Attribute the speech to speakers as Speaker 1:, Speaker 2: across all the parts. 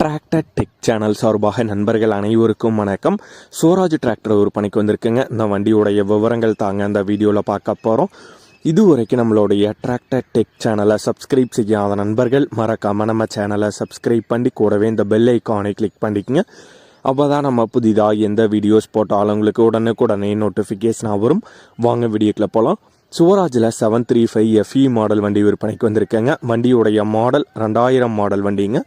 Speaker 1: Tractor tech channel சார்பாக நண்பர்கள் அனைவருக்கும் வணக்கம். சோராஜ் டிராக்டர் ஒரு பணிக்கு வந்திருக்குங்க. இந்த வண்டியோடைய விவரங்கள் தாங்க அந்த வீடியோவில் பார்க்க போகிறோம் இதுவரைக்கும் நம்மளுடைய டிராக்டர் டெக் சேனலை சப்ஸ்கிரைப் செய்யாத நண்பர்கள் மறக்காமல் நம்ம சேனலை சப்ஸ்கிரைப் பண்ணி கூடவே இந்த பெல் ஐக்கானை கிளிக் பண்ணிக்கங்க. அப்போ தான் நம்ம புதிதாக எந்த வீடியோஸ் போட்டாலும் உங்களுக்கு உடனுக்குடனே நோட்டிஃபிகேஷனாக வரும். வாங்க வீடியோக்குள்ள போகலாம் சுவராஜில் seven three five FE model வண்டி விற்பனைக்கு வந்திருக்கேங்க. வண்டியுடைய மாடல் ரெண்டாயிரம் மாடல் வண்டிங்க.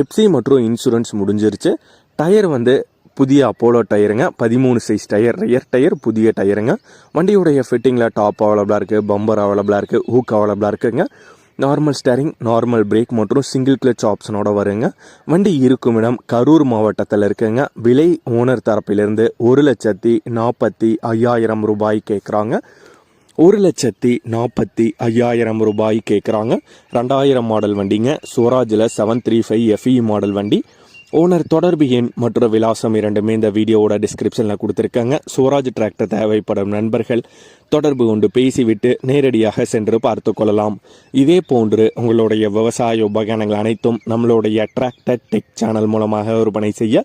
Speaker 1: எப்சி மற்றும் இன்சூரன்ஸ் முடிஞ்சிருச்சு. டயர் வந்து புதிய அப்போலோ டயருங்க பதிமூணு சைஸ் டயர் ரியர் டயர் புதிய டயருங்க வண்டியுடைய ஃபிட்டிங்கில் டாப் அவைலபிளாக இருக்குது பம்பர் அவைலபிளாக இருக்குது ஹூக் அவைலபிளாக இருக்குங்க. நார்மல் ஸ்டேரிங் நார்மல் பிரேக் மற்றும் சிங்கிள் கிளச் ஆப்ஷனோட வருங்க. வண்டி இருக்கும் இடம் கரூர் மாவட்டத்தில் இருக்குங்க. விலை ஓனர் தரப்பிலிருந்து ஒரு லட்சத்தி நாற்பத்தி ஐயாயிரம் ரூபாய் கேட்குறாங்க ஒரு லட்சத்தி நாற்பத்தி ஐயாயிரம் ரூபாய் கேட்குறாங்க ரெண்டாயிரம் மாடல் வண்டிங்க. சுவராஜில் seven three five FE model வண்டி. ஓனர் தொடர்பு எண் மற்றும் விலாசம் இரண்டுமே இந்த வீடியோவோட டிஸ்கிரிப்ஷனில் கொடுத்துருக்காங்க. சுவராஜ் டிராக்டர் தேவைப்படும் நண்பர்கள் தொடர்பு கொண்டு பேசிவிட்டு நேரடியாக சென்று பார்த்து கொள்ளலாம். இதே போன்று உங்களுடைய விவசாய உபகரணங்கள் அனைத்தும் நம்மளுடைய டிராக்டர் டெக் சேனல் மூலமாக விற்பனை செய்ய